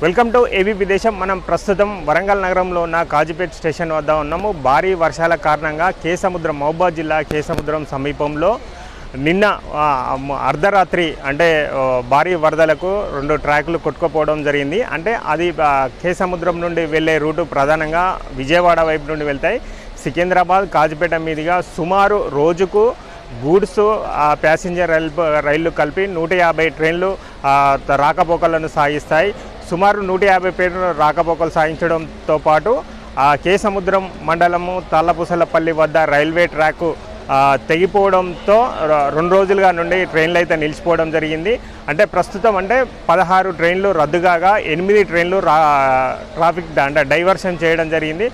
Welcome to ABP దేశం మనం ప్రస్తుతం వరంగల్ నగరంలో ఉన్న కాజీపేట్ స్టేషన్ వద్ద ఉన్నాము. భారీ వర్షాల కారణంగా కేసముద్రం మహబాద్ జిల్లా కేసముద్రం సమీపంలో నిన్న అర్ధరాత్రి అంటే భారీ వరదలకు రెండు ట్రాక్లు కొట్టుకుపోవడం జరిగింది. అంటే అది కేసముద్రం నుండి వెళ్ళే రూటు ప్రధానంగా విజయవాడ వైపు నుండి వెళ్తాయి. సికింద్రాబాద్ కాజీపేట మీదుగా సుమారు రోజుకు గూడ్స్ ప్యాసింజర్ రైలు రైళ్ళు కలిపి నూట యాభై ట్రైన్లు రాకపోకలను సాగిస్తాయి. సుమారు నూట యాభై పేర్లు రాకపోకలు సాగించడంతో పాటు ఆ కేసముద్రం మండలము తాళ్ళపూసలపల్లి వద్ద రైల్వే ట్రాక్ తెగిపోవడంతో రెండు రోజులుగా నుండి ట్రైన్లు అయితే నిలిచిపోవడం జరిగింది. అంటే ప్రస్తుతం అంటే పదహారు ట్రైన్లు రద్దు కాగా ఎనిమిది ట్రైన్లు రా ట్రాఫిక్ అంటే డైవర్షన్ చేయడం జరిగింది.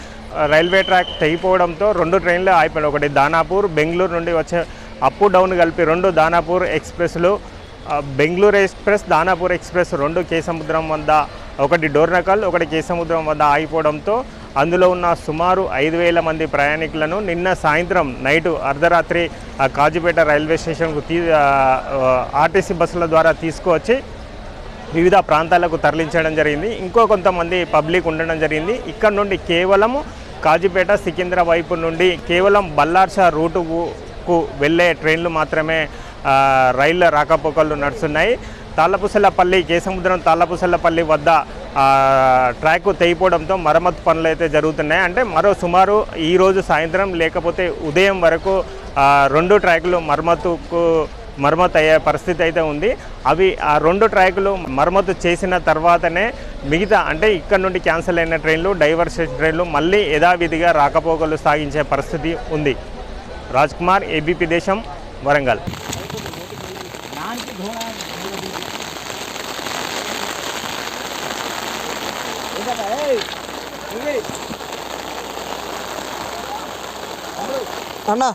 రైల్వే ట్రాక్ తెగిపోవడంతో రెండు ట్రైన్లు అయిపోయినాయి ఒకటి దానాపూర్ బెంగళూరు నుండి వచ్చే అప్ డౌన్ కలిపి రెండు దానాపూర్ ఎక్స్ప్రెస్లు బెంగళూరు ఎక్స్ప్రెస్ దానాపూర్ ఎక్స్ప్రెస్ రెండు కేసముద్రం వద్ద ఒకటి డోర్నకల్ ఒకటి కేసముద్రం వద్ద ఆగిపోవడంతో అందులో ఉన్న సుమారు ఐదు వేల మంది ప్రయాణికులను నిన్న సాయంత్రం నైటు అర్ధరాత్రి ఆ, కాజీపేట రైల్వే స్టేషన్కు తీ ఆర్టీసీ బస్సుల ద్వారా తీసుకువచ్చి వివిధ ప్రాంతాలకు తరలించడం జరిగింది. ఇంకో కొంతమంది పబ్లిక్ ఉండడం జరిగింది. ఇక్కడ నుండి కేవలము కాజీపేట సికింద్ర వైపు నుండి కేవలం బల్లార్షా కు వెళ్ళే ట్రైన్లు మాత్రమే రైళ్ళ రాకపోకలు నడుస్తున్నాయి. తాళ్ళపుసలపల్లి కేసముద్రం తాళ్ళపుసలపల్లి వద్ద ట్రాక్ తెగిపోవడంతో మరమ్మతు పనులు అయితే జరుగుతున్నాయి. అంటే మరో సుమారు ఈరోజు సాయంత్రం లేకపోతే ఉదయం వరకు రెండు ట్రాకులు మరమ్మతుకు మరమ్మతు అయ్యే పరిస్థితి అయితే ఉంది. అవి ఆ రెండు ట్రాకులు మరమ్మతు చేసిన తర్వాతనే మిగతా అంటే ఇక్కడ నుండి క్యాన్సిల్ అయిన ట్రైన్లు డైవర్షన్ ట్రైన్లు మళ్ళీ యథావిధిగా రాకపోకలు సాగించే పరిస్థితి ఉంది. రాజ్ కుమార్ ఏబీపీ దేశం వరంగల్ అన్నా